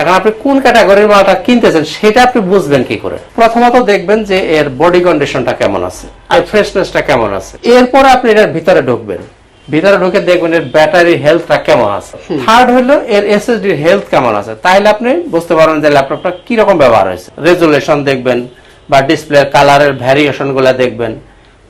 এখন আপনি কোন ক্যাটাগরির মালটা কিনতেছেন সেটা আপনি বুঝবেন কি করে? প্রথমত দেখবেন যে এর বডি কন্ডিশনটা কেমন আছে এর ফ্রেশনেসটা কেমন আছে। এরপরে আপনি এর ভিতরে ঢুকবেন। ভিতরে ঢুকে দেখবেন এর ব্যাটারি হেলথটা কেমন আছে। থার্ড হলো এর এসএসডি হেলথ কেমন আছে। তাহলে আপনি বুঝতে পারবেন যে ল্যাপটপটা কি রকম ব্যবহার হয়েছে। রেজুলেশন দেখবেন বা ডিসপ্লে কালারের ভ্যারিয়েশনগুলা দেখবেন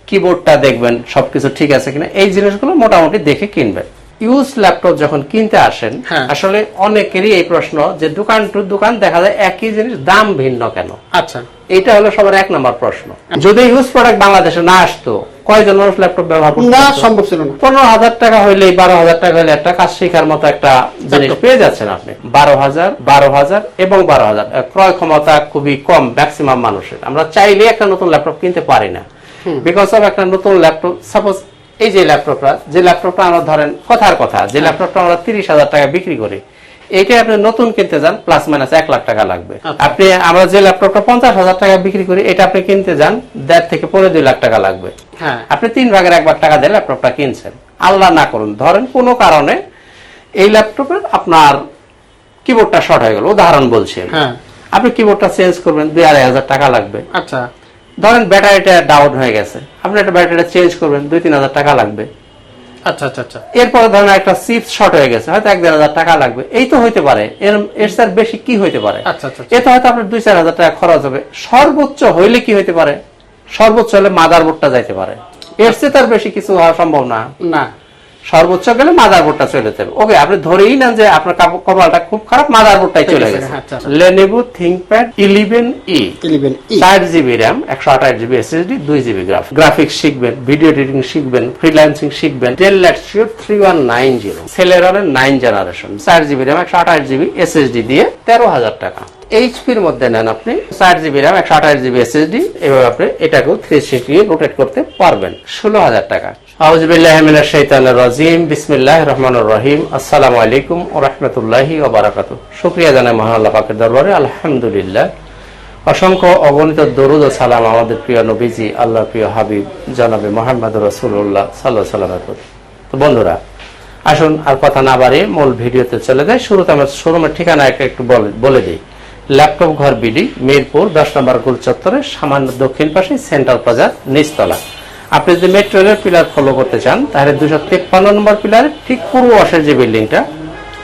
কিবোর্ডটা দেখবেন সবকিছু ঠিক আছে কিনা এই জিনিসগুলো মোটামুটি দেখে কিনবেন। ইউজ ল্যাপটপ যখন কিনতে আসেন হ্যাঁ। আসলে অনেকেরই এই প্রশ্ন যে দোকান টু দোকান দেখা যায় একই জিনিস দাম ভিন্ন কেন? আচ্ছা। এটা হলো সবার এক নম্বর প্রশ্ন। যদি ইউজ প্রোডাক্ট বাংলাদেশে না আসতো কয়জন মানুষ ল্যাপটপ ব্যবহার করতো? না সম্ভব ছিল না। পনেরো হাজার টাকা হইলে বারো হাজার টাকা হইলে একটা কাজ শেখার মতো একটা জিনিস পেয়ে যাচ্ছেন আপনি। বারো হাজার বারো হাজার এবং বারো হাজার। ক্রয় ক্ষমতা খুবই কম ম্যাক্সিমাম মানুষের। আমরা চাইলে একটা নতুন ল্যাপটপ কিনতে পারি না। বিকজ অফ একটা নতুন ল্যাপটপ সাপোজ এই যে ল্যাপটপটা যে ল্যাপটপটা আমরা ধরেন কথার কথা যে ল্যাপটপটা আমরা তিরিশ হাজার টাকা বিক্রি করি এইটা আপনি নতুন কিনতে যান প্লাস মাইনাস এক লাখ টাকা লাগবে। আচ্ছা। আপনি আমরা যে ল্যাপটপটা পঞ্চাশ হাজার টাকা বিক্রি করি এটা আপনি কিনতে যান দেড় থেকে পনেরো দুই লাখ টাকা লাগবে। হ্যাঁ। আপনি তিন ভাগের একবার টাকা দিয়ে ল্যাপটপটা কিনছেন। আল্লাহ না করুন ধরেন কোনো কারণে এই ল্যাপটপের আপনার কিবোর্ডটা শর্ট হয়ে গেল উদাহরণ বলছি আমি। হ্যাঁ। আপনি কিবোর্ডটা চেঞ্জ করবেন দুই আড়াই হাজার টাকা লাগবে। আচ্ছা। ধরেন ব্যাটারিটা ডাউন হয়ে গেছে। আপনি একটা ব্যাটারিটা চেঞ্জ করবেন দুই তিন হাজার টাকা লাগবে। আচ্ছা আচ্ছা আচ্ছা। এরপরে ধরেন একটা চিপস শর্ট হয়ে গেছে হয়তো এক দেড় হাজার টাকা লাগবে। এই তো হইতে পারে। এর এর স্যার বেশি কি হইতে পারে? আচ্ছা, আচ্ছা, আচ্ছা। এতে হয়তো আপনার দুই চার হাজার টাকা খরচ হবে। সর্বোচ্চ হইলে কি হইতে পারে? সর্বোচ্চ হলে মাদারবোর্ডটা যাইতে পারে। এর চেয়ে তার বেশি কিছু হওয়া সম্ভব না। না। সর্বোচ্চ গেলে মাদারবোর্ডটা চলে যাবে। ওকে আপনি ধরেই নেন যে আপনার কাপ- কপালটা খুব খারাপ মাদারবোর্ডটাই চলে গেছে। লেনেভো থিঙ্কপ্যাড ইলেভেন ই চার জিবি র্যাম একশো আঠাশ জিবি এসএসডি দুই জিবি গ্রাফ গ্রাফিক্স শিখবেন ভিডিও এডিটিং শিখবেন ফ্রিল্যান্সিং শিখবেন। Dell Latitude three one nine zero সেলেরনের nine generation চার জিবি র্যাম একশো আঠাশ জিবি এসএসডি দিয়ে তেরো হাজার টাকা। এইচপির মধ্যে নেন আপনি চার জিবি র্যাম একশো আঠাশ জিবি এসএসডি এভাবে আপনি এটাকেও থ্রি সিক্সটি রোটেট করতে পারবেন। ষোলো হাজার টাকা। বিসমিল্লাহ রহিম। আলাইকুম বারাকাতুহু। শুকরিয়া অসংখ্য ও সালাম আমাদের প্রিয় নবীজি আল্লাহ প্রিয় হাবিব মোহাম্মদ সাল্লাহ তো বন্ধুরা, আসুন আর কথা না বাড়িয়ে মূল ভিডিওতে চলে যায় শুরুতে আমার শোরুমের ঠিকানা একটা বলে- দিই। ল্যাপটপ ঘর বিডি, মিরপুর, দশ নম্বর গোল চত্বরে সামান্য দক্ষিণ পাশে, সেন্ট্রাল প্লাজার নিচতলা। আপনি যদি মেট্রো রেলের পিলার ফলো করতে চান তাহলে দুশো তেপ্পান্ন নম্বর পিলারের ঠিক পূর্ব পাশের যে বিল্ডিংটা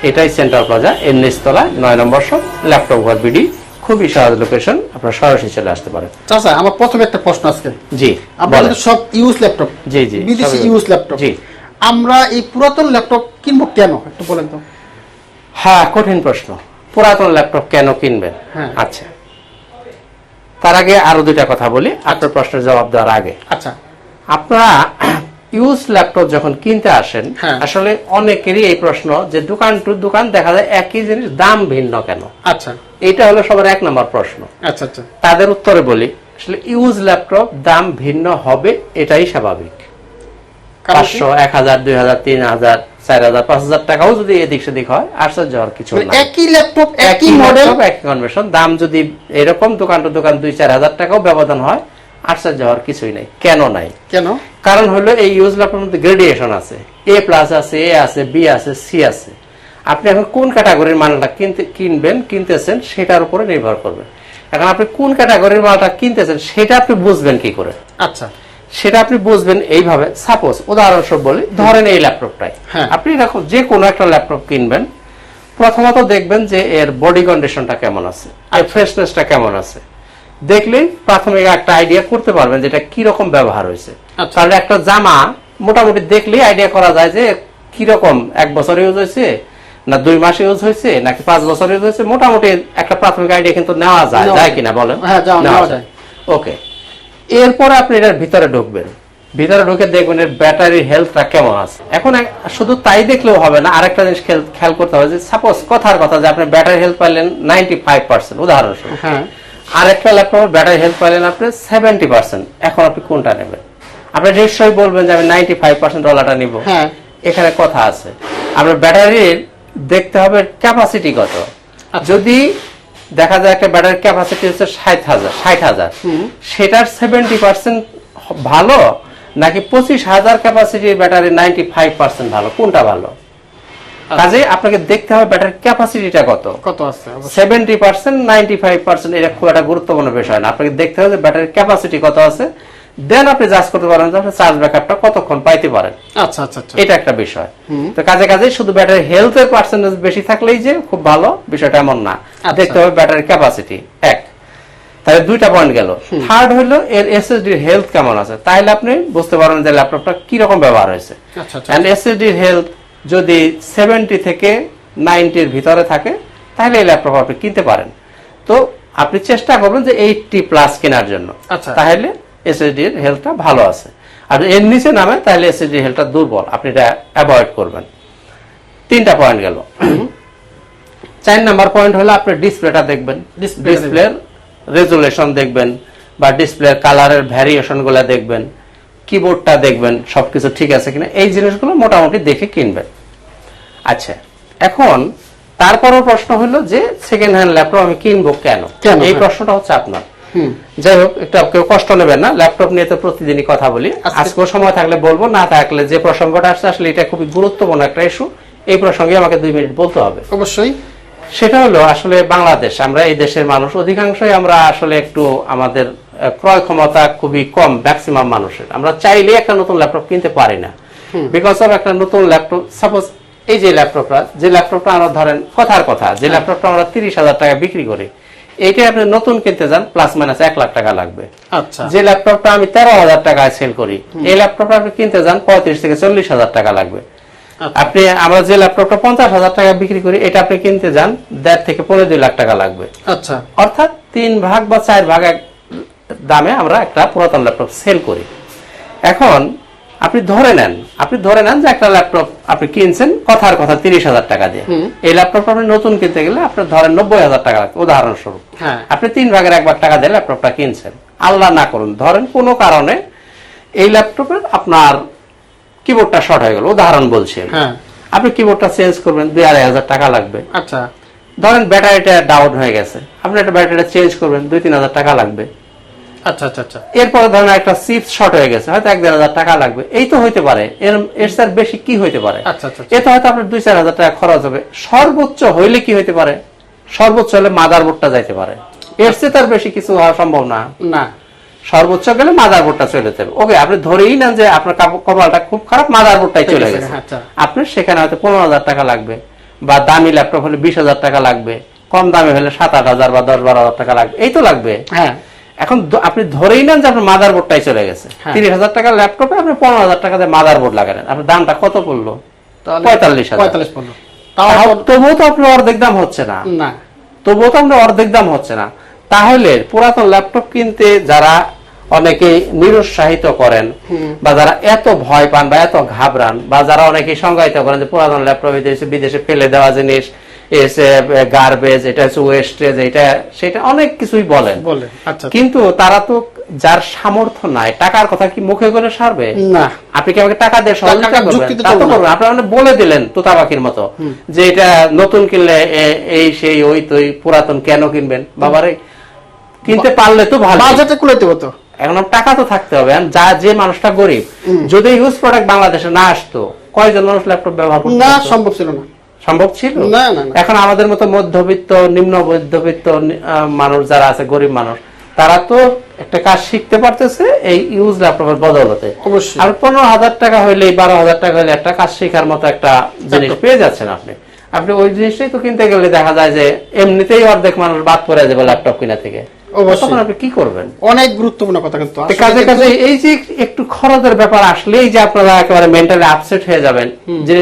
এটাই সেন্ট্রাল প্লাজা এর নিচতলা নয় নম্বর সব ল্যাপটপ ঘর বিডি খুবই সহজ লোকেশন আপনারা সরাসরি চলে আসতে পারেন। চাচা আমার প্রথমে একটা প্রশ্ন আজকে জি আপনাদের সব ইউজ ল্যাপটপ জি, জি, বিদেশি ইউজ ল্যাপটপ জি। আমরা এই পুরাতন ল্যাপটপ কিনবো কেন? একটু বলেন তো। হ্যাঁ কঠিন প্রশ্ন। পুরাতন ল্যাপটপ কেন কিনবেন? হ্যাঁ। আচ্ছা। তার আগে আরও দুইটা কথা বলি আপনার প্রশ্নের জবাব দেওয়ার আগে। আচ্ছা। আপনারা ইউজ ল্যাপটপ যখন কিনতে আসেন হ্যাঁ। আসলে অনেকেরই এই প্রশ্ন যে দোকান টু দোকান দেখা যায় একই জিনিস দাম ভিন্ন কেন? আচ্ছা। এটা হলো সবার এক নম্বর প্রশ্ন। আচ্ছা আচ্ছা। তাদের উত্তরে বলি আসলে ইউজ ল্যাপটপ দাম ভিন্ন হবে এটাই স্বাভাবিক। পাঁচশো এক হাজার দুই হাজার তিন হাজার চার হাজার পাঁচ হাজার টাকাও যদি এদিক সেদিক হয় আশ্চর্য হওয়ার কিছু মানে না একই ল্যাপটপ একই মডেল একই কনভেনশন দাম যদি এরকম দোকান টু দোকান দুই চার হাজার টাকাও ব্যবধান হয় আশ্চর্য হওয়ার কিছুই নাই। কেন নাই। কেন? কারণ হলো এই ইউজ ল্যাপটপের মধ্যে গ্রেডিয়েশন আছে। এ প্লাস আছে এ আছে বি আছে সি আছে। আপনি এখন কোন ক্যাটাগরির মালটা কিনতে কিনবেন কিনতেছেন সেটার উপরে নির্ভর করবে। এখন আপনি কোন ক্যাটাগরির মালটা কিনতেছেন সেটা আপনি বুঝবেন কি করে? আচ্ছা। সেটা আপনি বুঝবেন এইভাবে। সাপোজ উদাহরণস্বরূপ বলি ধরেন এই ল্যাপটপটাই। হ্যাঁ। আপনি দেখো যে কোনো একটা ল্যাপটপ কিনবেন প্রথমত দেখবেন যে এর বডি কন্ডিশনটা কেমন আছে আর ফ্রেশনেসটা কেমন আছে। দেখলেই প্রাথমিক একটা আইডিয়া করতে পারবেন যে এটা কীরকম ব্যবহার হয়েছে। আচ্ছা। তাহলে একটা জামা মোটামুটি দেখলেই আইডিয়া করা যায় যে কীরকম এক বছর ইউজ হয়েছে না দুই মাস ইউজ হয়েছে নাকি পাঁচ বছর ইউজ হয়েছে মোটামুটি একটা প্রাথমিক আইডিয়া কিন্তু নেওয়া যায় যায়। কিনা বলেন? হ্যাঁ, নেওয়া যায়। ওকে এরপরে আপনি এটার ভিতরে ঢুকবেন। ভিতরে ঢুকে দেখবেন এর ব্যাটারির হেলথটা কেমন আছে। এখন শুধু তাই দেখলেও হবে না আরেকটা জিনিস খেয়াল- খেয়াল করতে হবে যে সাপোজ কথার কথা যে আপনি ব্যাটারি হেলথ পাইলেন নাইনটি ফাইভ পার্সেন্ট উদাহরণস্বরূপ হ্যাঁ আরেকটা ল্যাপটপের ব্যাটারি হেলথ পাইলেন আপনি সেভেন্টি পার্সেন্ট এখন আপনি কোনটা নেবেন? আপনি নিশ্চয়ই বলবেন যে আমি নাইনটি ফাইভ পার্সেন্ট ডলারটা নিব। হ্যাঁ। এখানে কথা আছে। আপনার ব্যাটারির দেখতে হবে ক্যাপাসিটি কত। যদি দেখা যায় একটা ব্যাটারির ক্যাপাসিটি হচ্ছে ষাট হাজার ষাট হাজার সেটার সেভেন্টি পার্সেন্ট ভালো নাকি পঁচিশ হাজার ক্যাপাসিটির ব্যাটারি নাইনটি ফাইভ পার্সেন্ট ভালো? কোনটা ভালো? কাজে আপনাকে দেখতে হবে ব্যাটারি ক্যাপাসিটিটা কত। কত আছে অবশ্যই। Seventy percent ninety five percent এটা খুব একটা গুরুত্বপূর্ণ বিষয় না। আপনাকে দেখতে হবে যে ব্যাটারির ক্যাপাসিটি কত আছে। দেন আপনি জাজ করতে পারেন যে আপনি চার্জ ব্যাকআপটা কতক্ষণ পাইতে পারেন। আচ্ছা আচ্ছা আচ্ছা। এটা একটা বিষয়। তো কাজে কাজে শুধু ব্যাটারি হেলথের পার্সেন্টেজ বেশি থাকলেই যে খুব ভালো বিষয়টা এমন না। আচ্ছা। দেখতে হবে ব্যাটারির ক্যাপাসিটি এক। তাহলে দুইটা পয়েন্ট গেল। থার্ড হলো এর এসএসডির হেলথ কেমন আছে? তাহলে আপনি বুঝতে পারবেন যে ল্যাপটপটা কি রকম ব্যবহার হয়েছে। আচ্ছা আচ্ছা। এন্ড এসএসডির হেলথ যদি সেভেন্টি থেকে নাইনটির ভিতরে থাকে তাহলে এই ল্যাপটপ আপনি কিনতে পারেন। তো আপনি চেষ্টা করবেন যে এইটটি প্লাস কেনার জন্য। আচ্ছা। তাহলে এসএসডি এর হেলথটা ভালো আছে। আর এর নিচে নামে তাহলে এসএসডি হেলথটা দুর্বল। আপনি এটা অ্যাভয়েড করবেন। তিনটা পয়েন্ট গেল। চার নাম্বার পয়েন্ট হলো আপনি ডিসপ্লেটা দেখবেন। ডিসপ্লের রেজুলেশন দেখবেন। বা ডিসপ্লের কালারের ভ্যারিয়েশনগুলা দেখবেন। কিবোর্ডটা দেখবেন সবকিছু ঠিক আছে কিনা এই জিনিসগুলো মোটামুটি দেখে কিনবেন। আচ্ছা এখন তারপরও প্রশ্ন হলো যে সেকেন্ড হ্যান্ড ল্যাপটপ আমি কিনবো কেন? এই হ্যাঁ। প্রশ্নটা হচ্ছে আপনার। যাই হোক একটু কেউ কষ্ট নেবেন না ল্যাপটপ নিয়ে তো প্রতিদিনই কথা বলি। আজকে- আজকেও সময় থাকলে বলব না থাকলে যে প্রসঙ্গটা আসছে আসলে এটা খুবই গুরুত্বপূর্ণ একটা ইস্যু এই প্রসঙ্গে আমাকে দুই মিনিট বলতে হবে। অবশ্যই। সেটা হলো আসলে বাংলাদেশ আমরা এই দেশের মানুষ অধিকাংশই আমরা আসলে একটু আমাদের ক্রয় ক্ষমতা খুবই কম ম্যাক্সিমাম মানুষের। আমরা চাইলে একটা নতুন ল্যাপটপ কিনতে পারি না। বিকজ অফ একটা নতুন ল্যাপটপ সাপোজ এই যে ল্যাপটপটা যে ল্যাপটপটা আমরা ধরেন কথার কথা যে ল্যাপটপটা আমরা তিরিশ হাজার টাকা বিক্রি করি এইটা আপনি নতুন কিনতে যান প্লাস মাইনাস এক লাখ টাকা লাগবে। আচ্ছা। যে ল্যাপটপটা আমি তেরো হাজার টাকায় সেল করি এই ল্যাপটপটা আপনি কিনতে যান পঁয়ত্রিশ থেকে চল্লিশ হাজার টাকা লাগবে। আচ্ছা। আপনি আমরা যে ল্যাপটপটা পঞ্চাশ হাজার টাকা বিক্রি করি এটা আপনি কিনতে যান দেড় থেকে পনেরো দুই লাখ টাকা লাগবে। আচ্ছা। অর্থাৎ তিন ভাগ বা চার ভাগ এক দামে আমরা একটা পুরাতন ল্যাপটপ সেল করি। এখন আপনি ধরে নেন আপনি ধরে নেন যে একটা ল্যাপটপ আপনি কিনছেন কথার কথা তিরিশ হাজার টাকা দিয়ে। এই ল্যাপটপ আপনি নতুন কিনতে গেলে আপনার ধরেন নব্বই হাজার টাকা লাগবে উদাহরণস্বরূপ। হ্যাঁ। আপনি তিন ভাগের এক ভাগ টাকা দিয়ে ল্যাপটপটা কিনছেন। আল্লাহ না করুন ধরেন কোনো কারণে এই ল্যাপটপের আপনার কিবোর্ডটা শর্ট হয়ে গেল উদাহরণ বলছি আমি। হ্যাঁ। আপনি কিবোর্ডটা চেঞ্জ করবেন দুই আড়াই হাজার টাকা লাগবে। আচ্ছা। ধরেন ব্যাটারিটা ডাউন হয়ে গেছে আপনি একটা ব্যাটারিটা চেঞ্জ করবেন দুই তিন হাজার টাকা লাগবে। আচ্ছা আচ্ছা আচ্ছা। এরপরে ধরেন একটা শর্ট হয়ে গেছে হয়তো এক দেড় হাজার টাকা লাগবে। এই তো হইতে পারে। এর এর স্যার বেশি কি হইতে পারে? আচ্ছা, আচ্ছা, এতে হয়তো আপনার দুই চার হাজার টাকা খরচ হবে। সর্বোচ্চ হইলে কি হইতে পারে? সর্বোচ্চ হলে মাদার বোর্ডটা যাইতে পারে। এর চেয়ে তার বেশি কিছু হওয়া সম্ভব না। না। সর্বোচ্চ গেলে মাদার বোর্ডটা চলে যেতে ওকে আপনি ধরেই নেন যে আপনার কপালটা খুব খারাপ মাদার বোর্ডটাই চলে গেছে। আপনার সেখানে হয়তো পনেরো হাজার টাকা লাগবে বা দামি ল্যাপটপ হলে বিশ হাজার টাকা লাগবে কম দামে হলে সাত আট হাজার বা দশ বারো হাজার টাকা লাগবে। এই তো লাগবে। হ্যাঁ। এখন আপনি ধরেই নেন যে আপনার মাদার বোর্ডটাই চলে গেছে। হ্যাঁ। তিরিশ হাজার টাকার ল্যাপটপে আপনি পনেরো হাজার টাকা দিয়ে মাদার বোর্ড লাগালেন আপনার দামটা কত পড়ল? পঁয়তাল্লিশ পঁয়তাল্লিশ তবুও তো আপনার অর্ধেক দাম হচ্ছে না। তবুও তো আমরা অর্ধেক দাম হচ্ছে না। তাহলে পুরাতন ল্যাপটপ কিনতে যারা অনেকে নিরুৎসাহিত করেন বা যারা এত ভয় পান বা এত ঘাবড়ান বা যারা অনেকে সংজ্ঞায়িত করেন যে পুরাতন ল্যাপটপ বিদেশে বিদেশে ফেলে দেওয়া জিনিস গার্বেজ এটা হচ্ছে ওয়েস্টেজ এটা সেটা অনেক কিছুই বলেন। আচ্ছা। কিন্তু তারা তো যার সামর্থ্য নাই টাকার কথা কি মুখে করে সারবে? না। আপনি কি আমাকে টাকা দিয়ে সহযোগিতা করবেন? যুক্তি তা তো করব না। করবেন। আপনি মানে বলে দিলেন তোতাবাকির মতো যে এটা নতুন কিনলে এই সেই ওই তুই পুরাতন কেন কিনবেন? বাবারে কিনতে পারলে তো ভালো বাজেটে কুলাইতে হতো এখন টাকা তো থাকতে হবে। যা যে মানুষটা গরিব যদি ইউজ প্রোডাক্ট বাংলাদেশে না আসতো কয়জন মানুষ ল্যাপটপ ব্যবহার করতে না সম্ভব ছিল না। সম্ভব ছিল না। এখন আমাদের মতো মধ্যবিত্ত নিম্ন মধ্যবিত্ত মানুষ যারা আছে গরিব মানুষ তারা তো একটা কাজ শিখতে পারতেছে এই ইউজ ল্যাপটপের বদলতে অবশ্যই। আর পনেরো হাজার টাকা হইলে বারো হাজার টাকা হইলে একটা কাজ শেখার মতো একটা জিনিস পেয়ে যাচ্ছেন আপনি আপনি ওই জিনিসটাই তো কিনতে গেলে দেখা যায় যে এমনিতেই অর্ধেক মানুষ বাদ পড়ে যাবে ল্যাপটপ কিনা থেকে। তখন আপনি কি করবেন? অনেক গুরুত্বপূর্ণ কথা কিন্তু। কাজে কাজে এই যে একটু খরচের ব্যাপার আসলেই যে আপনারা একেবারে মেন্টালি আপসেট হয়ে যাবেন যে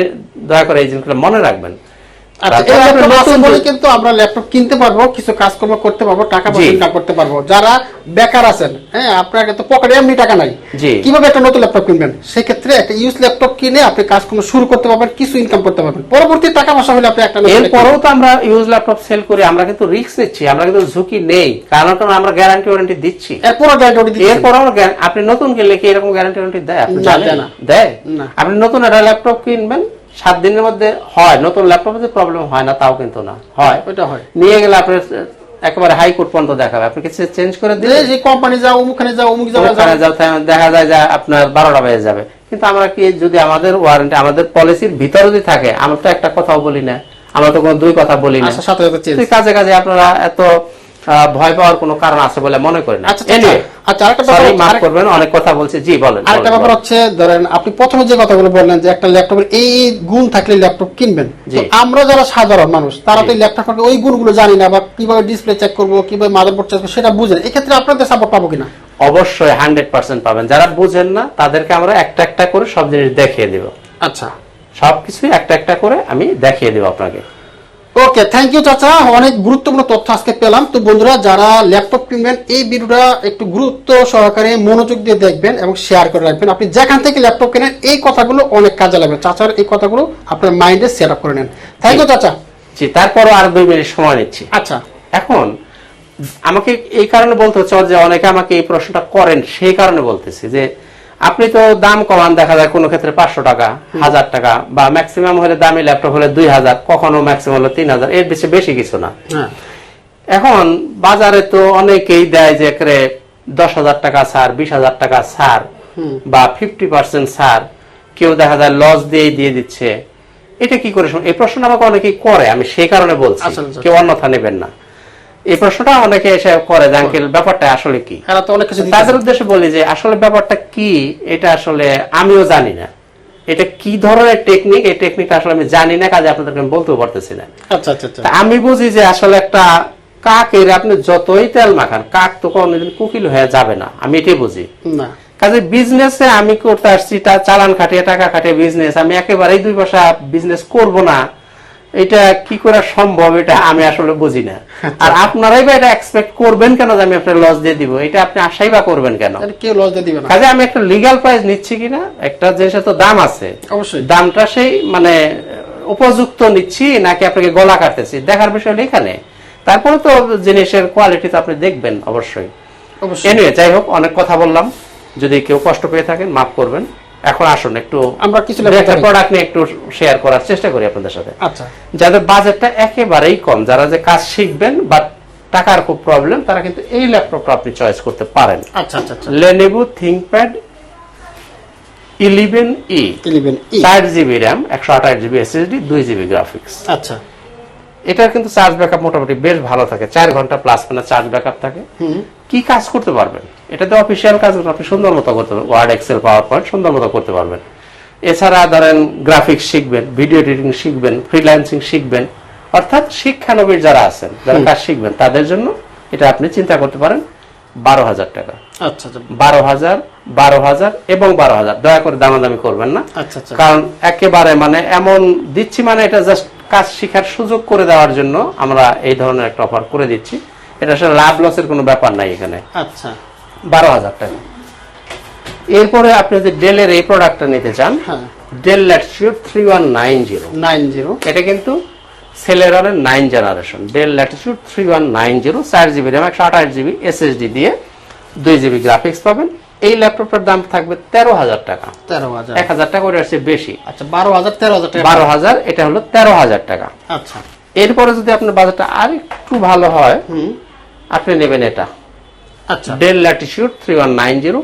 দয়া করে এই জিনিসগুলো মনে রাখবেন। কিন্তু আমরা ল্যাপটপ কিনতে পারব কিছু কাজকর্ম করতে পারব টাকা জি। পয়সা ইনকাম করতে পারব। যারা বেকার আছেন হ্যাঁ আপনার তো পকেটে এমনি টাকা নাই। কীভাবে একটা নতুন ল্যাপটপ কিনবেন? সেক্ষেত্রে একটা ইউজ ল্যাপটপ কিনে আপনি কাজকর্ম শুরু করতে পারবেন কিছু ইনকাম করতে পারবেন। পরবর্তী টাকা পয়সা হলে আপনি একটা নতুন এরপরেও তো আমরা ইউজ ল্যাপটপ সেল করি আমরা কিন্তু রিস্ক নিচ্ছি আমরা কিন্তু ঝুঁকি নেই। কারণ কারণ আমরা গ্যারান্টি ওয়ারেন্টি দিচ্ছি। এরপরও গ্যারান্টি আপনি নতুন কিনলে কি এরকম গ্যারান্টি ওয়ারেন্টি দেয়? আপনি দেয় দেয়? না। আপনি নতুন একটা ল্যাপটপ কিনবেন সাত দিনের মধ্যে হয় নতুন ল্যাপটপে যে প্রবলেম হয় না তাও কিন্তু না। হয়। ওইটা হয়। নিয়ে গেলে আপনার একেবারে হাইকোর্ট পর্যন্ত দেখাবে। আপনি কিছু চেঞ্জ করে দিলে যে কোম্পানি যাও অমুখানে যাও অমুক যাও ওখানে যাও, দেখা যায় যে আপনার বারোটা বেজে যাবে। কিন্তু আমরা কি যদি আমাদের ওয়ারেন্টি আমাদের পলিসির ভিতরে যদি থাকে আমরা তো একটা কথাও বলি না। আমরা তো কোনো দুই কথা বলি না। আচ্ছা সাথে সাথে কাজে কাজে আপনারা এত ভয় পাওয়ার কোনো কারণ আছে বলে মনে করি না। আচ্ছা আচ্ছা, আচ্ছা আরেকটা ব্যাপার মাফ করবেন অনেক কথা বলছি। জি বলেন আরেকটা ব্যাপার হচ্ছে ধরেন আপনি প্রথমে যে কথাগুলো বললেন যে একটা ল্যাপটপের এই গুণ থাকলে ল্যাপটপ কিনবেন। আমরা যারা সাধারণ মানুষ তারা তো জি। ল্যাপটপ ওই গুণগুলো জানি না বা কীভাবে ডিসপ্লে চেক করব কীভাবে মাদারবোর্ড চেক করব সেটা বুঝেন এক্ষেত্রে আপনাদের সাপোর্ট পাবো কিনা? অবশ্যই হান্ড্রেড পার্সেন্ট পাবেন। যারা বুঝেন না তাদেরকে আমরা একটা একটা করে সব জিনিস দেখিয়ে দিব। আচ্ছা। সবকিছুই একটা একটা করে আমি দেখিয়ে দেবো আপনাকে। ওকে থ্যাংক ইউ চাচা। অনেক গুরুত্বপূর্ণ তথ্য আজকে পেলাম। তো বন্ধুরা যারা ল্যাপটপ কিনবেন এই ভিডিওটা একটু গুরুত্ব সহকারে মনোযোগ দিয়ে দেখবেন এবং শেয়ার করে রাখবেন। আপনি যেখান থেকে ল্যাপটপ কেনেন এই কথাগুলো অনেক কাজে লাগবে। চাচার এই কথাগুলো আপনার মাইন্ডে সেট আপ করে নেন। থ্যাংক ইউ চাচা। জি তারপরও আর দুই মিনিট সময় নিচ্ছি। আচ্ছা। এখন আমাকে এই কারণে বলতে হচ্ছে যে অনেকে আমাকে এই প্রশ্নটা করেন সেই কারণে বলতেছি যে আপনি তো দাম কমান দেখা যায় কোনো ক্ষেত্রে পাঁচশো টাকা হাজার টাকা বা ম্যাক্সিমাম হলে দামি ল্যাপটপ হলে দুই হাজার কখনো ম্যাক্সিমাম হলে তিন হাজার এর বেশি বেশি কিছু না। হ্যাঁ। এখন বাজারে তো অনেকেই দেয় যে করে দশ হাজার টাকা ছাড় বিশ হাজার টাকা ছাড় বা ফিফটি পার্সেন্ট ছাড় কেউ দেখা যায় লস দিয়েই দিয়ে দিচ্ছে। এটা কি করে এই প্রশ্ন আমাকে অনেকেই করে আমি সেই কারণে বলছি। আচ্ছা, আচ্ছা। কেউ অন্যথা নেবেন না। এই প্রশ্নটা অনেকে এসে করে যে আঙ্কেল ব্যাপারটা আসলে কি? এরা তো অনেক কিছু তাদের উদ্দেশ্যে বলি যে আসলে ব্যাপারটা কি এটা আসলে আমিও জানি না। এটা কি ধরনের টেকনিক এই টেকনিকটা আসলে আমি জানি না কাজে আপনাদেরকে আমি বলতেও পারতেছি না। আচ্ছা আচ্ছা আচ্ছা। আমি বুঝি যে আসলে একটা কাক এর আপনি যতই তেল মাখান কাক তো কোনোদিন কুকিল হয়ে যাবে না আমি এটাই বুঝি। না। কাজে বিজনেসে আমি করতে আসছি তা চালান খাটিয়ে টাকা খাটিয়ে বিজনেস আমি একেবারেই দুই পয়সা বিজনেস করব না এটা কি করে সম্ভব এটা আমি আসলে বুঝি না। আর আপনারাই বা এটা এক্সপেক্ট করবেন কেন যে আমি আপনার লস দিয়ে দিব? এটা আপনি আশাই বা করবেন কেন? কেউ লস দিয়ে দিবে না। কাজে আমি একটা লিগ্যাল প্রাইস নিচ্ছি কিনা? একটা জিনিসের তো দাম আছে। অবশ্যই। দামটা সেই মানে উপযুক্ত নিচ্ছি নাকি আপনাকে গলা কাটতেছি? দেখার বিষয় হলো এখানে। তারপরে তো জিনিসের কোয়ালিটি তো আপনি দেখবেন অবশ্যই। অবশ্যই। এনিওয়ে যাই হোক অনেক কথা বললাম। যদি কেউ কষ্ট পেয়ে থাকেন মাফ করবেন। এখন আসুন একটু আমরা কিছু প্রোডাক্ট নিয়ে একটু শেয়ার করার চেষ্টা করি আপনাদের সাথে। আচ্ছা। যাদের বাজেটটা একেবারেই কম যারা যে কাজ শিখবেন বা টাকার খুব প্রবলেম তারা কিন্তু এই ল্যাপটপটা আপনি চয়েস করতে পারেন। আচ্ছা আচ্ছা Lenovo ThinkPad eleven E eleven E চার জিবি র্যাম একশো আঠাশ জিবি এসএসডি দুই জিবি গ্রাফিক্স আচ্ছা। এটার কিন্তু চার্জ ব্যাকআপ মোটামুটি বেশ ভালো থাকে। চার ঘণ্টা প্লাস মানে চার্জ ব্যাকআপ থাকে। কি কাজ করতে পারবেন? এটাতে অফিসিয়াল কাজ আপনি সুন্দর মতো করতে পারবেন। ওয়ার্ড এক্সেল পাওয়ার পয়েন্ট সুন্দর মতো করতে পারবেন। এছাড়া ধরেন গ্রাফিক্স শিখবেন ভিডিও এডিটিং শিখবেন ফ্রিল্যান্সিং শিখবেন। অর্থাৎ শিক্ষানবীর যারা আছেন যারা কাজ শিখবেন তাদের জন্য এটা আপনি চিন্তা করতে পারেন বারো হাজার টাকা। আচ্ছা আচ্ছা। বারো হাজার বারো হাজার এবং বারো হাজার। দয়া করে দামাদামি করবেন না। আচ্ছা আচ্ছা। কারণ একেবারে মানে এমন দিচ্ছি মানে এটা জাস্ট কাজ শেখার সুযোগ করে দেওয়ার জন্য আমরা এই ধরনের একটা অফার করে দিচ্ছি। এটা আসলে লাভ লসের কোনো ব্যাপার নাই এখানে। আচ্ছা। বারো হাজার টাকা। এরপরে আপনি যদি ডেলের এই প্রোডাক্টটা নিতে চান Dell Latitude three one nine zero nine zero এটা কিন্তু সেলেরারের nine generation Dell Latitude three one nine zero চার জিবি র্যাম একশো আঠাশ জিবি এসএসডি দিয়ে দুই জিবি গ্রাফিক্স পাবেন। এই ল্যাপটপটার দাম থাকবে তেরো হাজার টাকা। তেরো হাজার। এক হাজার টাকা করে আসছে বেশি। আচ্ছা বারো হাজার তেরো হাজার টাকা। বারো হাজার এটা হলো তেরো হাজার টাকা। আচ্ছা। এরপরে যদি আপনার বাজারটা আর একটু ভালো হয় আপনি নেবেন এটা। আচ্ছা। Dell Latitude three one nine zero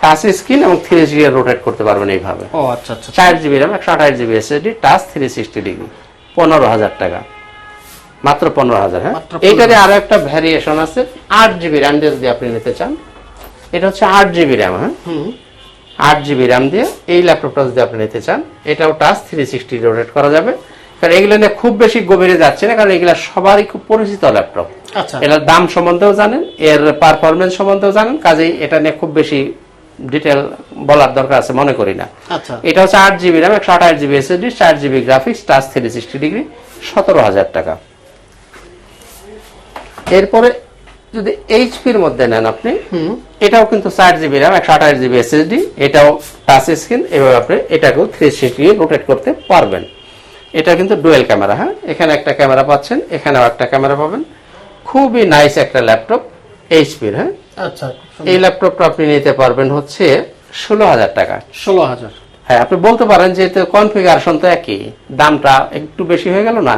touch screen এবং থ্রি জি রোটেট করতে পারবেন এইভাবে। ও আচ্ছা আচ্ছা চার জিবি র্যাম একশো আঠাশ GB SSD touch three sixty degree পনেরো হাজার টাকা। মাত্র পনেরো হাজার হ্যাঁ? এইটারে আরও একটা ভ্যারিয়েশন আছে। আট জিবি র্যাম দিয়ে যদি আপনি নিতে চান এটা হচ্ছে আট জিবি র্যাম হ্যাঁ? আট জিবি র্যাম দিয়ে এই ল্যাপটপটা যদি আপনি নিতে চান এটাও টাচ থ্রি সিক্সটি রোটেট করা যাবে। কারণ এগুলো নিয়ে খুব বেশি গভীরে যাচ্ছে না কারণ এগুলো সবারই খুব পরিচিত ল্যাপটপ আচ্ছা। এটার দাম সম্বন্ধেও জানেন এর পারফরমেন্স সম্বন্ধেও জানেন কাজেই এটা নিয়ে খুব বেশি ডিটেল বলার দরকার আছে মনে করি না। আচ্ছা। এটা হচ্ছে আট জিবি র্যাম একশো আঠাশ জিবি এসএসডি চার GB graphics touch three sixty degree সতেরো হাজার টাকা। এরপরে যদি এইচপির মধ্যে নেন আপনি হুম। এটাও কিন্তু চার জিবি র্যাম একশো আঠাশ জিবি এসএসডি এটাও টাচ স্ক্রিন এভাবে আপনি এটাকেও থ্রি সিক্সটি রোটেট করতে পারবেন। এটা কিন্তু ডুয়েল ক্যামেরা হ্যাঁ? এখানে একটা ক্যামেরা পাচ্ছেন এখানেও একটা ক্যামেরা পাবেন। খুবই নাইস একটা ল্যাপটপ এইচপির হ্যাঁ? আচ্ছা এই ল্যাপটপটা আপনি নিতে পারবেন হচ্ছে ষোলো হাজার টাকা। ষোলো হাজার। হ্যাঁ আপনি বলতে পারেন যে কনফিগারেশন তো একই দামটা একটু বেশি হয়ে গেল না?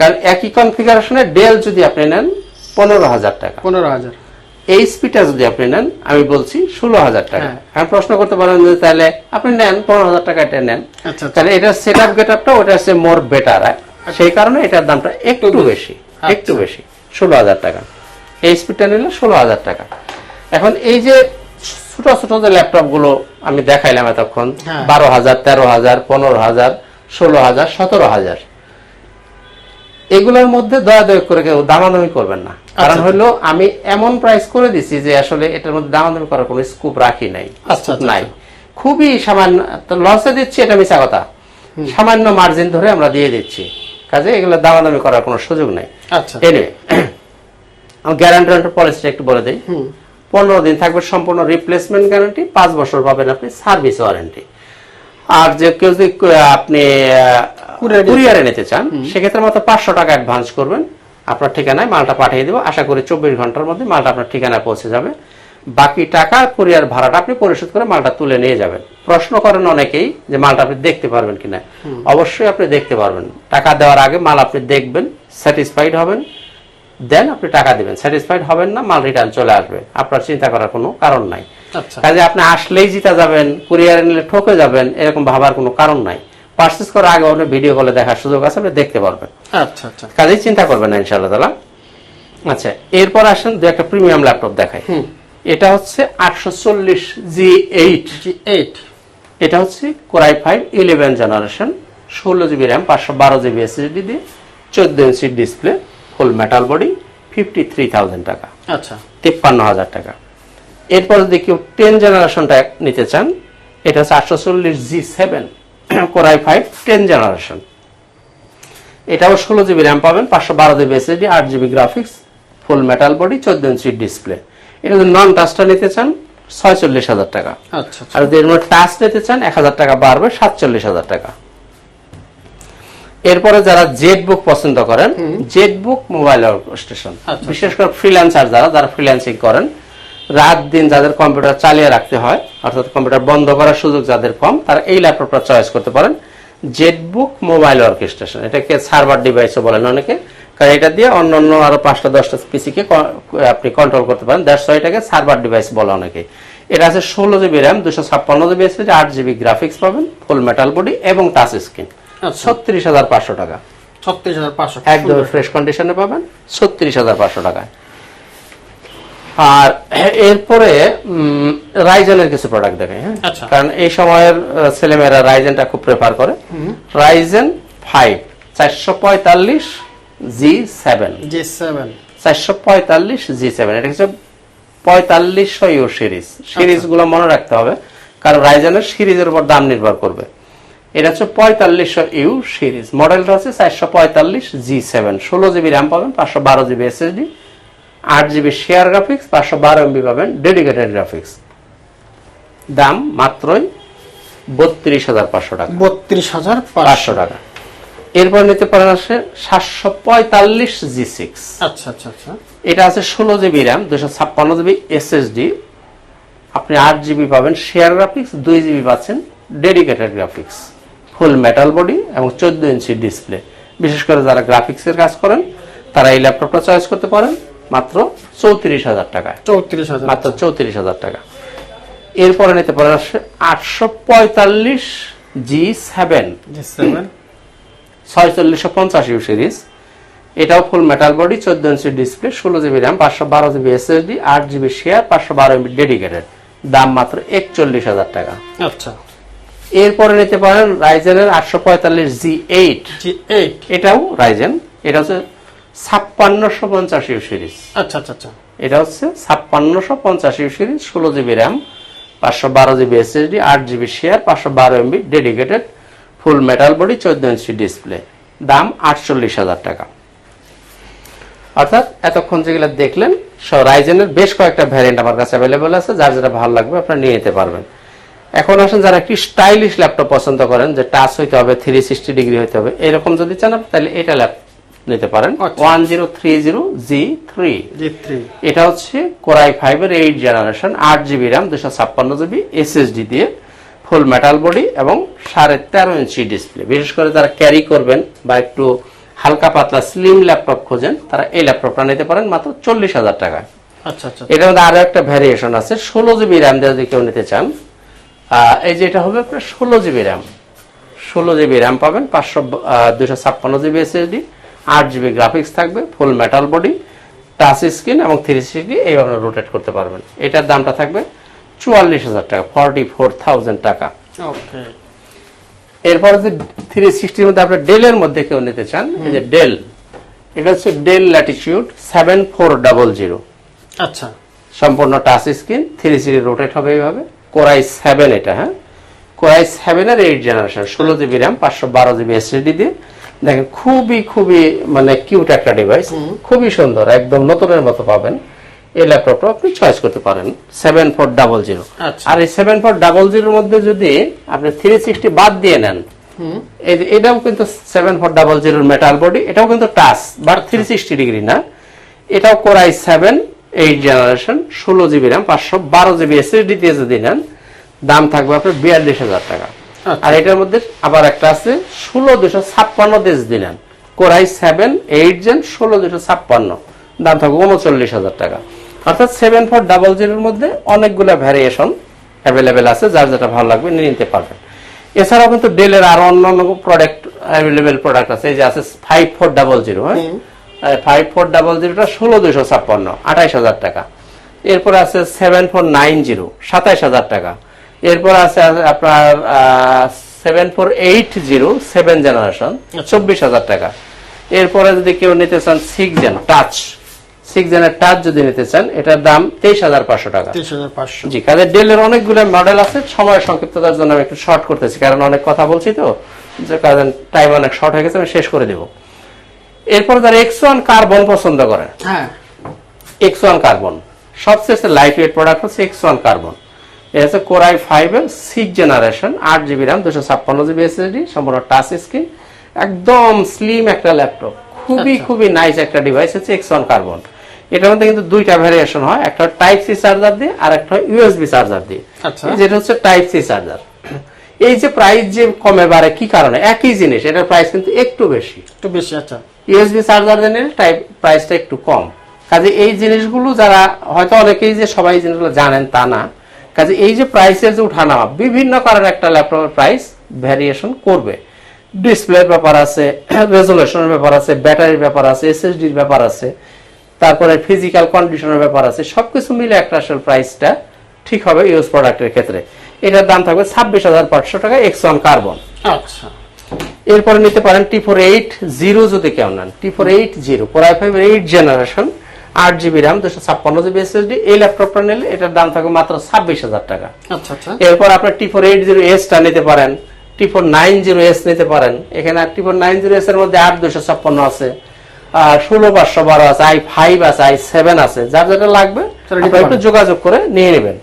কারণ একই কনফিগারেশনে ডেল যদি আপনি নেন পনেরো হাজার টাকা। পনেরো হাজার। এই স্পিডটা যদি আপনি নেন আমি বলছি ষোলো হাজার টাকা। হ্যাঁ। আমি প্রশ্ন করতে পারেন যে তাহলে আপনি নেন পনেরো হাজার টাকা এটা নেন। আচ্ছা আচ্ছা। তাহলে এটার সেট আপ গেট আপটা ওটা হচ্ছে মোর বেটার সেই কারণে এটার দামটা একটু বেশি। একটু আচ্ছা। বেশি ষোলো হাজার টাকা। এই স্পিডটা নিলে ষোলো হাজার টাকা। এখন এই যে ছোট ছোট যে ল্যাপটপগুলো আমি দেখাইলাম এতক্ষণ হ্যাঁ। বারো হাজার তেরো হাজার পনেরো হাজার ষোলো হাজার সতেরো হাজার এগুলোর মধ্যে দয়া দয়া করে কেউ দামাদামি করবেন না। কারণ আচ্ছা। হলো আমি এমন প্রাইস করে দিছি যে আসলে এটার মধ্যে দামাদামি করার কোনো স্কোপ রাখি নাই আচ্ছা, আচ্ছা, নাই। খুবই সামান্য লসে দিচ্ছি এটা মিশা কথা। সামান্য মার্জিন ধরে আমরা দিয়ে দিচ্ছি। কাজে এগুলো দামাদামি করার কোনো সুযোগ নাই। আচ্ছা। এনিওয়ে গ্যারান্টি পলিসিটা একটু বলে দিই। পনেরো দিন থাকবে সম্পূর্ণ রিপ্লেসমেন্ট গ্যারান্টি পাঁচ বছর পাবেন আপনি সার্ভিস ওয়ারেন্টি আর যে কেউ যদি আপনি কুরিয়ারে নিতে চান। সেক্ষেত্রে মাত্র পাঁচশো টাকা অ্যাডভান্স করবেন। আপনার ঠিকানায় মালটা পাঠিয়ে দেবো। আশা করি চব্বিশ ঘণ্টার মধ্যে মালটা আপনার ঠিকানায় পৌঁছে যাবে। বাকি টাকা কুরিয়ার ভাড়াটা আপনি পরিশোধ করে মালটা তুলে নিয়ে যাবেন। প্রশ্ন করেন অনেকেই যে মালটা আপনি দেখতে পারবেন কিনা। অবশ্যই আপনি দেখতে পারবেন। টাকা দেওয়ার আগে মাল আপনি দেখবেন স্যাটিসফাইড হবেন দেন আপনি টাকা দেবেন। স্যাটিসফাইড হবেন না মাল রিটার্ন চলে আসবে। আপনার চিন্তা করার কোনো কারণ নাই। আচ্ছা। কাজে আপনি আসলেই জিতা যাবেন কুরিয়ারে নিলে ঠকে যাবেন এরকম ভাবার কোনো কারণ নাই। পার্চেস করার আগে আপনি ভিডিও কলে দেখার সুযোগ আছে আপনি দেখতে পারবেন। আচ্ছা আচ্ছা। কাজেই চিন্তা করবেন না ইনশাআল্লাহ তালা। আচ্ছা এরপর আসেন দু একটা প্রিমিয়াম ল্যাপটপ দেখাই। এটা হচ্ছে আটশো চল্লিশ জি এইট। G eight. এটা হচ্ছে core i five eleven generation ষোলো জিবি র্যাম পাঁচশো বারো জিবি এসএসডি দিয়ে চোদ্দ inch display full metal body fifty three thousand টাকা। আচ্ছা। তিপ্পান্ন হাজার টাকা। এরপর যদি কেউ টেন জেনারেশনটা নিতে চান এটা হচ্ছে আটশো চল্লিশ G seven core i five ten generation এটাও ষোলো জিবি র্যাম পাবেন পাঁচশো বারো জিবি এসএসডি আট GB graphics full metal body চোদ্দ ইঞ্চি ডিসপ্লে এটা যদি নন টাচটা নিতে চান ছয়চল্লিশ হাজার টাকা। আচ্ছা আচ্ছা। আর যদি এর মধ্যে টাচ নিতে চান এক হাজার টাকা বাড়বে সাতচল্লিশ হাজার টাকা। এরপরে যারা জেড বুক পছন্দ করেন জেড বুক মোবাইল স্টেশন। বিশেষ করে ফ্রিল্যান্সার যারা যারা ফ্রিল্যান্সিং করেন রাত দিন যাদের কম্পিউটার চালিয়ে রাখতে হয় অর্থাৎ কম্পিউটার বন্ধ করার সুযোগ যাদের কম তারা এই ল্যাপটপটা চয়েস করতে পারেন জেটবুক মোবাইল অর্কেস্ট্রেশন এটাকে সার্ভার ডিভাইসও বলেন অনেকে কারণ এটা দিয়ে অন্য অন্য আরও পাঁচটা দশটা পিসিকে আপনি কন্ট্রোল করতে পারেন। দেড়শো এটাকে সার্ভার ডিভাইস বলে অনেকে। এটা আছে ষোলো জিবি র্যাম দুশো ছাপ্পান্ন জিবি এসএসডি আট জিবি গ্রাফিক্স পাবেন ফুল মেটাল বডি এবং টাচ স্ক্রিন আচ্ছা। ছত্রিশ হাজার পাঁচশো টাকা। ছত্রিশ হাজার পাঁচশো। একদম ফ্রেশ কন্ডিশনে পাবেন ছত্রিশ হাজার পাঁচশো টাকায়। আর এরপরে রাইজেনের কিছু প্রোডাক্ট দেখে হ্যাঁ? আচ্ছা। কারণ এই সময়ের ছেলেমেয়েরা রাইজেনটা খুব প্রেফার করে। রাইজেন ফাইভ চারশো পঁয়তাল্লিশ জি সেভেন। G seven. চারশো পঁয়তাল্লিশ জি সেভেন। এটা হচ্ছে পঁয়তাল্লিশশো ইউ সিরিজ। সিরিজগুলো মনে রাখতে হবে কারণ রাইজেনের সিরিজের উপর দাম নির্ভর করবে। এটা হচ্ছে পঁয়তাল্লিশশো ইউ সিরিজ। মডেলটা হচ্ছে চারশো পঁয়তাল্লিশ জি সেভেন। ষোলো জিবি র্যাম পাবেন পাঁচশো বারো জিবি এসএসডি আট জিবি শেয়ার গ্রাফিক্স পাঁচশো বারো এমবি পাবেন ডেডিকেটেড গ্রাফিক্স দাম মাত্রই বত্রিশ হাজার পাঁচশো টাকা। বত্রিশ হাজার পাঁচশো টাকা। এরপর নিতে পারেন আসে সাতশো পঁয়তাল্লিশ জি সিক্স। আচ্ছা আচ্ছা আচ্ছা। এটা আছে ষোলো জিবি র্যাম দুশো ছাপ্পান্ন জিবি এসএসডি আপনি আট জিবি পাবেন শেয়ার গ্রাফিক্স দুই জিবি পাচ্ছেন dedicated graphics full metal body এবং চোদ্দ ইঞ্চি ডিসপ্লে বিশেষ করে যারা গ্রাফিক্সের কাজ করেন তারা এই ল্যাপটপটা চয়েস করতে পারেন। মাত্র চৌত্রিশ হাজার টাকায় চৌত্রিশ হাজার মাত্র চৌত্রিশ হাজার টাকা। এরপরে নিতে পারেন আটশো পঁয়তাল্লিশ জি সেভেন। ছয়চল্লিশশো পঞ্চাশ ইউ সিরিজ। এটাও ফুল মেটাল বডি চোদ্দ ইঞ্চি ডিসপ্লে ষোলো জিবি র্যাম পাঁচশো বারো জিবি এসএসডি আট জিবি শেয়ার পাঁচশো বারো এমবি ডেডিকেটেড দাম মাত্র একচল্লিশ হাজার টাকা। আচ্ছা। এরপরে নিতে পারেন রাইজেনের আটশো পঁয়তাল্লিশ জি এইট। এটাও রাইজেন এটা হচ্ছে ছাপ্পান্নশো পঞ্চাশ ইউ সিরিজ। আচ্ছা আচ্ছা আচ্ছা। এটা হচ্ছে ছাপ্পান্নশো পঞ্চাশ ইউ সিরিজ ষোলো জিবি র্যাম পাঁচশো বারো জিবি এসএসডি আট জিবি শেয়ার পাঁচশো বারো MB dedicated full metal body চোদ্দ ইঞ্চি ডিসপ্লে। দাম আটচল্লিশ হাজার টাকা। অর্থাৎ এতক্ষণ যেগুলো দেখলেন রাইজেনের বেশ কয়েকটা ভ্যারিয়েন্ট আমার কাছে অ্যাভেলেবল আছে যার যেটা ভালো লাগবে আপনারা নিয়ে নিতে পারবেন। এখন আসেন যারা একটি স্টাইলিশ ল্যাপটপ পছন্দ করেন যে টাচ হইতে হবে থ্রি সিক্সটি ডিগ্রি হইতে হবে এরকম যদি চান তাহলে এটা ল্যাপ নিতে পারেন। আচ্ছা। One zero three zero G three G three এটা হচ্ছে কোরাই ফাইভের এইট জেনারেশন আট জিবি র্যাম দুশো ছাপ্পান্ন জিবি এসএসডি দিয়ে ফুল মেটাল বডি এবং সাড়ে তেরো ইঞ্চি ডিসপ্লে বিশেষ করে যারা ক্যারি করবেন বা একটু হালকা পাতলা স্লিম ল্যাপটপ খোঁজেন তারা এই ল্যাপটপটা নিতে পারেন মাত্র চল্লিশ হাজার টাকায়। আচ্ছা আচ্ছা এটার মধ্যে আরও একটা ভ্যারিয়েশন আছে ষোলো জিবি র্যাম যদি কেউ নিতে চান এই যে এটা হবে আপনার ষোলো জিবি র্যাম ষোলো জিবি র্যাম পাবেন পাঁচশো দুশো ছাপ্পান্ন জিবি এসএসডি আট জিবি গ্রাফিক্স থাকবে full metal body touch screen এবং থ্রি সিক্সটি এইভাবে রোটেট করতে পারবেন। এটার দামটা থাকবে চুয়াল্লিশ হাজার টাকা ফর্টি ফোর থাউজেন্ড টাকা। ওকে। এরপরে যে থ্রি সিক্সটির মধ্যে আপনার ডেলের মধ্যে কেউ নিতে চান এই যে ডেল এটা হচ্ছে Dell Latitude seven four double zero আচ্ছা। সম্পূর্ণ touch screen three sixty rotate হবে এইভাবে। কোরাই সেভেন এটা হ্যাঁ? কোরাই সেভেনের এইট জেনারেশন ষোলো জিবি র্যাম পাঁচশো বারো জিবি এসএসডি দিয়ে। দেখেন খুবই খুবই মানে কিউট একটা ডিভাইস খুবই সুন্দর একদম নতুনের মতো পাবেন। এই ল্যাপটপটা আপনি চয়েস করতে পারেন সেভেন ফোর ডাবল জিরো। আর এই সেভেন ফোর ডাবল জিরোর মধ্যে যদি আপনি থ্রি সিক্সটি বাদ দিয়ে নেন এই এটাও কিন্তু সেভেন ফোর ডাবল জিরোর মেটাল বডি এটাও কিন্তু touch but three sixty degree না। এটাও core i seven eight generation ষোলো জিবি র্যাম পাঁচশো বারো জিবি এসএসডি দিয়ে যদি নেন দাম থাকবে আপনার বিয়াল্লিশ হাজার টাকা। আর এটার মধ্যে আবার একটা আছে ষোলো দুশো ছাপ্পান্ন দেশ দিলেন। কোরাই সেভেন এইট জেন ষোলো দুশো ছাপ্পান্ন। দাম থাকবে উনচল্লিশ হাজার টাকা। অর্থাৎ সেভেন ফোর ডাবল জিরোর মধ্যে অনেকগুলো ভ্যারিয়েশন অ্যাভেলেবেল আছে যার যেটা ভালো লাগবে নিয়ে নিতে পারবেন। এছাড়াও কিন্তু ডেলের আরও অন্যান্য প্রোডাক্ট অ্যাভেলেবেল প্রোডাক্ট আছে এই যে আছে ফাইভ ফোর ডাবল জিরো হ্যাঁ? ফাইভ ফোর ডাবল জিরোটা ষোলো দুশো ছাপ্পান্ন আঠাইশ হাজার টাকা। এরপর আছে সেভেন ফোর নাইন জিরো সাতাইশ হাজার টাকা। এরপর আছে আপনার seven four eight zero seven generation চব্বিশ হাজার টাকা। এরপরে যদি কেউ নিতে চান সিক্স জেন টাচ সিক্স জেনের টাচ যদি নিতে চান এটার দাম তেইশ হাজার পাঁচশো টাকা। জি কাজে ডেলের অনেকগুলো মডেল আছে সময় সংক্ষিপ্ততার জন্য আমি একটু শর্ট করতেছি কারণ অনেক কথা বলছি তো যে কারণ টাইম অনেক শর্ট হয়ে গেছে আমি শেষ করে দেব। এরপর যারা এক্স ওয়ান কার্বন পছন্দ করে হ্যাঁ। এক্স ওয়ান কার্বন সবচেয়ে লাইট ওয়েট প্রোডাক্ট হচ্ছে এক্স ওয়ান কার্বন এটা হচ্ছে কোরাই ফাইভ এর সিক্স জেনারেশন আট জিবি র্যাম দুশো ছাপ্পান্ন জিবি এসএসডি সম্পূর্ণ টাচ স্ক্রিন একদম স্লিম একটা ল্যাপটপ খুবই। খুবই নাইস একটা ডিভাইস হচ্ছে এক্স ওয়ান কার্বন এটার মধ্যে কিন্তু দুইটা ভ্যারিয়েশন হয় একটা টাইপ সি চার্জার দিয়ে আর একটা ইউএসবি চার্জার দিয়ে। আচ্ছা। যেটা হচ্ছে টাইপ সি চার্জার এই যে প্রাইস যে কমে বাড়ে কি কারণে? একই জিনিস এটার প্রাইস কিন্তু একটু বেশি। একটু বেশি আচ্ছা। ইউএসবি চার্জার নিলে টাইপ প্রাইসটা একটু কম। কাজে এই জিনিসগুলো যারা হয়তো অনেকেই যে সবাই জিনিসগুলো জানেন তা না কাজে এই যে প্রাইসের যে উঠানামা বিভিন্ন কারণে একটা ল্যাপটপের প্রাইস ভ্যারিয়েশন করবে। ডিসপ্লের ব্যাপার আছে রেজলিউশনের ব্যাপার আছে ব্যাটারির ব্যাপার আছে এসএসডির ব্যাপার আছে তারপরে ফিজিক্যাল কন্ডিশনের ব্যাপার আছে সবকিছু মিলে একটা আসলে প্রাইসটা ঠিক হবে ইউজ প্রোডাক্টের ক্ষেত্রে। এটার দাম থাকবে ছাব্বিশ হাজার পাঁচশো টাকা এক্স ওয়ান কার্বন আচ্ছা। এরপরে নিতে পারেন টি ফোর এইট জিরো যদি কেউ নেন T four eight zero core i five eight generation আট জিবি র্যাম দুশো ছাপ্পান্ন জিবি এসএসডি এই ল্যাপটপটা নিলে এটার দাম থাকবে মাত্র ছাব্বিশ হাজার টাকা। আচ্ছা আচ্ছা। এরপর আপনার টি ফোর এইট জিরো এসটা নিতে পারেন T four nine zero S নিতে পারেন। এখানে T four nine zero S এর মধ্যে আট দুশো ছাপ্পান্ন আছে ষোলো পাঁচশো বারো আছে আই ফাইভ আছে আই সেভেন আছে। যার যেটা লাগবে একটু যোগাযোগ করে নিয়ে নেবেন।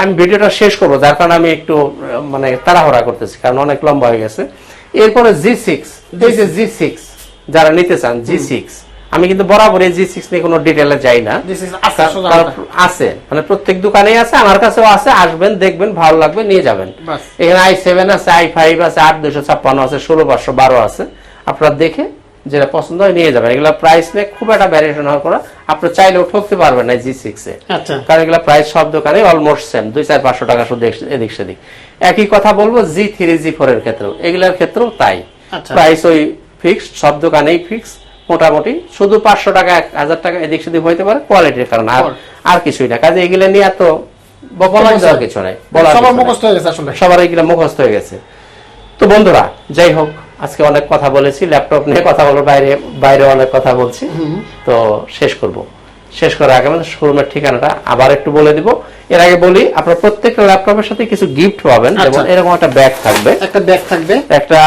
আমি ভিডিওটা শেষ করব যার কারণে আমি একটু মানে তাড়াহুড়া করতেছি কারণ অনেক লম্বা হয়ে গেছে। এরপরে জি সিক্স এই যে জি সিক্স যারা নিতে চান জি সিক্স আমি কিন্তু বরাবর জি সিক্স নিয়ে কোনো ডিটেলে যাই না। আছে, মানে প্রত্যেক দোকানেই আছে আমার কাছেও আছে আসবেন দেখবেন ভালো লাগবে নিয়ে যাবেন। এখানে আই সেভেন আছে আই ফাইভ আছে আট দুশো ছাপ্পান্ন আছে ষোলো পাঁচশো বারো আছে। আপনারা দেখে যেটা পছন্দ হয় নিয়ে যাবেন। এগুলো প্রাইস নিয়ে খুব একটা ভ্যারিয়েশন হওয়ার পর আপনি চাইলেও ঠকতে পারবেন না জি সিক্সে আচ্ছা। কারণ এগুলো প্রাইস সব দোকানে অলমোস্ট সেম দুই চার পাঁচশো টাকা শুধু এদিক সেদিক। একই কথা বলব জি থ্রি জি ফোর এর ক্ষেত্রেও। এগুলোর ক্ষেত্রেও তাই। আচ্ছা। প্রাইস ওই ফিক্সড সব দোকানেই ফিক্স মোটামুটি শুধু পাঁচশো টাকা এক হাজার টাকা এদিক সেদিক হইতে পারে কোয়ালিটির কারণে। আর আর কিছুই না। কাজে এগুলো নিয়ে এত ব- বলার দেওয়ার কিছু নাই। সবার মুখস্থ হয়ে গেছে আসলে। সবার এগুলো মুখস্থ হয়ে গেছে। তো বন্ধুরা যাই হোক আজকে অনেক কথা বলেছি। ল্যাপটপ নিয়ে কথা বলব বাইরে বাইরে অনেক কথা বলছি। তো শেষ করব। শেষ করার আগে আমাদের শোরুমের ঠিকানাটা আবার একটু বলে দিব। এর আগে বলি আপনার প্রত্যেকটা ল্যাপটপের সাথে কিছু গিফট পাবেন আচ্ছা। যেমন এরকম একটা ব্যাগ থাকবে। একটা ব্যাগ থাকবে। একটা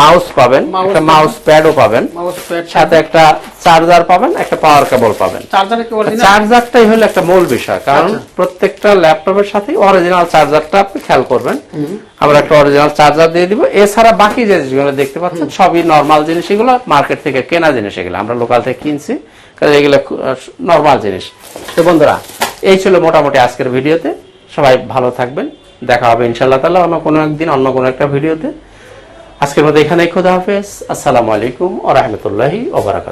মাউস পাবেন একটা মাউস প্যাডও পাবেন। মাউস প্যাড সাথে একটা চার্জার পাবেন একটা পাওয়ার কেবল পাবেন। চার্জার কি অরিজিনাল চার্জারটাই হলো একটা মূল বিষয় কারণ আচ্ছা। প্রত্যেকটা ল্যাপটপের সাথে অরিজিনাল চার্জারটা আপনি খেয়াল করবেন। আমরা একটা অরিজিনাল চার্জার দিয়ে দিব। এছাড়া বাকি যে জিনিসগুলো দেখতে পাচ্ছেন সবই নর্মাল জিনিস এগুলো মার্কেট থেকে কেনা জিনিস এগুলো। আমরা লোকাল থেকে কিনছি এগুলো নর্মাল জিনিস। তো বন্ধুরা এই ছিল মোটামুটি আজকের ভিডিওতে। সবাই ভালো থাকবেন। দেখা হবে ইনশাল্লাহ তালা অন্য কোনো একদিন, অন্য কোনো একটা ভিডিওতে। আজকের মতো এখানে খোদা হাফেজ। আসসালামু আলাইকুম ও রহমতুল্লাহি ওবরাকাত